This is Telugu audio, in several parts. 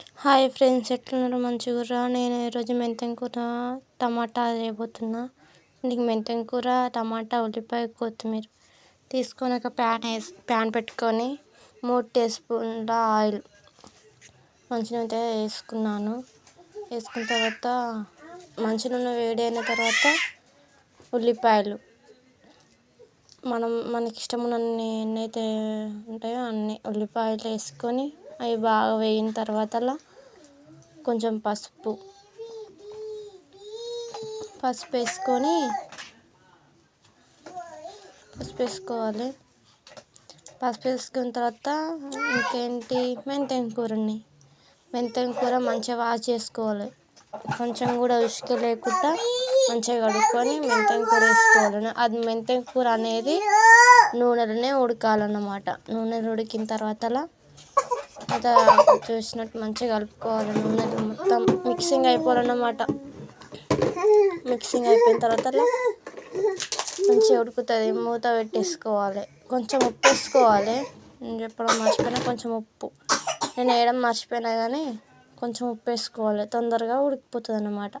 హాయ్ ఫ్రెండ్స్ ఎట్లున్నారు? మంచిగుర్రా నేను ఈరోజు మెంతెం కూర టమాటా చేయబోతున్నా. దీనికి మెంతెం కూర టమాటా ఉల్లిపాయ కొత్తిమీర తీసుకొని ఒక ప్యాన్ వేసి ప్యాన్ పెట్టుకొని మూడు టీ స్పూన్ల ఆయిల్ మంచినూనె వేసుకున్నాను. వేసుకున్న తర్వాత మంచినూనె వేడి అయిన తర్వాత ఉల్లిపాయలు. మనం మనకి ఇష్టం ఉన్నన్ని అయితే ఉంటాయో అన్ని ఉల్లిపాయలు వేసుకొని అవి బాగా వేగిన తర్వాత కొంచెం పసుపు. పసుపు వేసుకొని పసుపు వేసుకోవాలి. పసుపు వేసుకున్న తర్వాత ఇంకేంటి? మెంతెన కూరని? మెంతెన కూర మంచిగా వాష్ చేసుకోవాలి. కొంచెం కూడా ఉసుక లేకుండా మంచిగా కడుక్కొని మెంతెన కూర వేసుకోవాలి. అది మెంతెన కూర అనేది నూనెలోనే ఉడకాలన్నమాట. నూనెలు ఉడికిన తర్వాత అది చూసినట్టు మంచిగా కలుపుకోవాలి. నూనెలో మొత్తం మిక్సింగ్ అయిపోవాలన్నమాట. మిక్సింగ్ అయిపోయిన తర్వాత మంచిగా ఉడుకుతుంది. మూత పెట్టేసుకోవాలి. కొంచెం ఉప్పు వేసుకోవాలి. నేను చెప్పడం మర్చిపోయినా కొంచెం ఉప్పు. నేను వేయడం మర్చిపోయినా కానీ కొంచెం ఉప్పు వేసుకోవాలి. తొందరగా ఉడికిపోతుంది అన్నమాట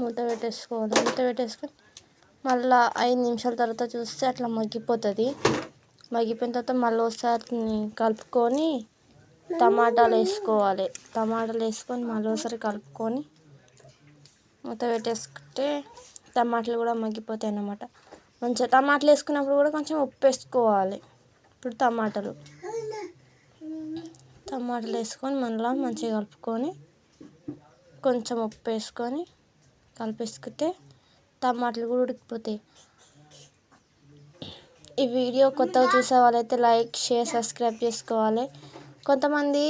మూత పెట్టేసుకోవాలి. మూత పెట్టేసుకొని మళ్ళీ ఐదు నిమిషాల తర్వాత చూస్తే అట్లా మగ్గిపోతుంది. మగ్గిపోయిన తర్వాత మళ్ళీ ఒకసారి కలుపుకొని టమాటాలు వేసుకోవాలి. టమాటాలు వేసుకొని మళ్ళీ ఒకసారి కలుపుకొని మూత పెట్టేసుకుంటే టమాటాలు కూడా మగ్గిపోతాయి అన్నమాట. మంచిగా టమాటాలు వేసుకున్నప్పుడు కూడా కొంచెం ఉప్పు వేసుకోవాలి. ఇప్పుడు టమాటాలు. టమాటాలు వేసుకొని మళ్ళీ మంచిగా కలుపుకొని కొంచెం ఉప్పు వేసుకొని కలిపేసుకుంటే టమాటాలు కూడా ఉడికిపోతాయి. ఈ వీడియో కొత్తగా చూసే వాళ్ళైతే లైక్ షేర్ సబ్స్క్రైబ్ చేసుకోవాలి. కొంతమంది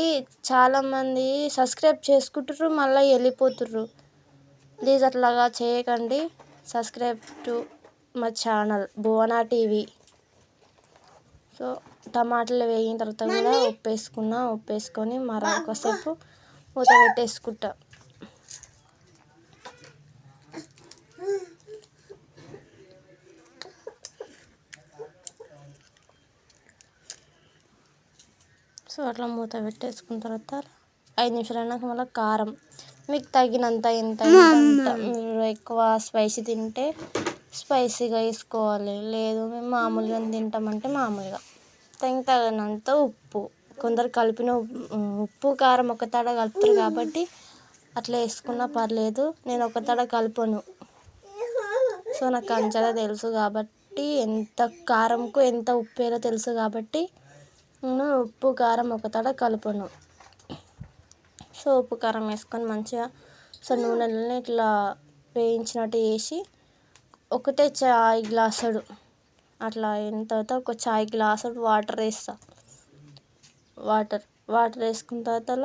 చాలామంది సబ్స్క్రైబ్ చేసుకుంటారు మళ్ళీ వెళ్ళిపోతుర్రు. ప్లీజ్ అట్లాగా చేయకండి. సబ్స్క్రైబ్ టు మా ఛానల్ భువన టీవీ. సో టమాటాలు వేగిన తర్వాత కూడా ఉప్పు వేసుకున్న ఉప్పు వేసుకొని మరొకసేపు మూత పెట్టేసుకుంటా. సో అట్లా మూత పెట్టేసుకున్న తర్వాత ఐదు నిమిషాలు అయినాక మళ్ళీ కారం. మీకు తగినంత ఎంత మీరు ఎక్కువ స్పైసీ తింటే స్పైసీగా వేసుకోవాలి. లేదు మేము మామూలుగా తింటామంటే మామూలుగా. దానికి తగినంత ఉప్పు. కొందరు కలిపిన ఉప్పు కారం ఒక తడ కలుపుతారు కాబట్టి అట్లా వేసుకున్నా పర్లేదు. నేను ఒక తడ కలపను. సో నాకు అంచనా తెలుసు కాబట్టి ఎంత కారంకు ఎంత ఉప్పు వేయాలో తెలుసు కాబట్టి ఉప్పు కారం ఒక తడ కలుపును. సో ఉప్పు కారం వేసుకొని మంచిగా సో నూనెలని ఇట్లా వేయించినట్టు వేసి ఒకటే చాయ్ గ్లాసుడు. అట్లా అయిన తర్వాత ఒక చాయ్ గ్లాసుడు వాటర్ వేస్తా. వాటర్ వాటర్ వేసుకున్న తర్వాత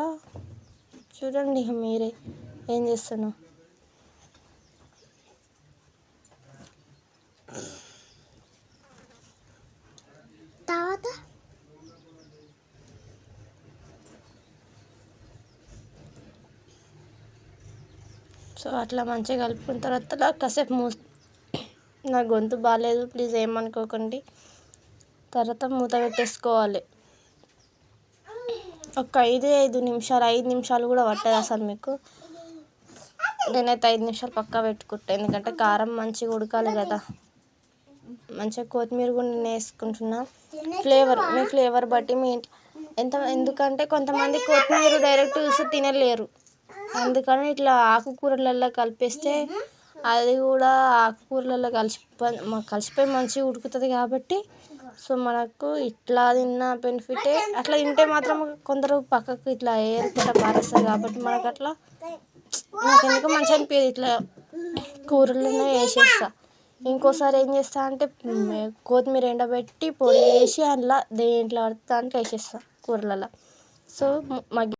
చూడండి ఇక మీరే ఏం చేస్తాను తర్వాత సో అట్లా మంచిగా కలుపుకున్న తర్వాత కాసేపు మూ నా గొంతు బాగాలేదు ప్లీజ్ ఏమనుకోకండి. తర్వాత మూత పెట్టేసుకోవాలి. ఒక ఐదు ఐదు నిమిషాలు ఐదు నిమిషాలు కూడా పట్టదు అసలు మీకు. నేనైతే ఐదు నిమిషాలు పక్కా పెట్టుకుంటా. ఎందుకంటే కారం మంచిగా ఉడకాలి కదా. మంచిగా కొత్తిమీర కూడా నేను వేసుకుంటున్నా. ఫ్లేవర్ మీ ఫ్లేవర్ బట్టి మీ ఎంత ఎందుకంటే కొంతమంది కొత్తిమీర డైరెక్ట్ చూసి తినలేరు. అందుకని ఇట్లా ఆకుకూరలలో కలిపేస్తే అది కూడా ఆకుకూరలలో కలిసిపోయి కలిసిపోయి మంచిగా ఉడుకుతుంది కాబట్టి సో మనకు ఇట్లా తిన్న బెనిఫిటే అట్లా తింటే మాత్రం కొందరు పక్కకు ఇట్లా ఏరుకుంటా పారేస్తారు కాబట్టి మనకు అట్లా నాకు ఎందుకు మంచిగా అనిపించదు ఇట్లా కూరలోనే వేసేస్తా. ఇంకోసారి ఏం చేస్తా అంటే కొత్తిమీర ఎండబెట్టి పొడి వేసి అందులో దేంట్లో పడితే దాంట్లో వేసేస్తా కూరలలో సో మగ్గి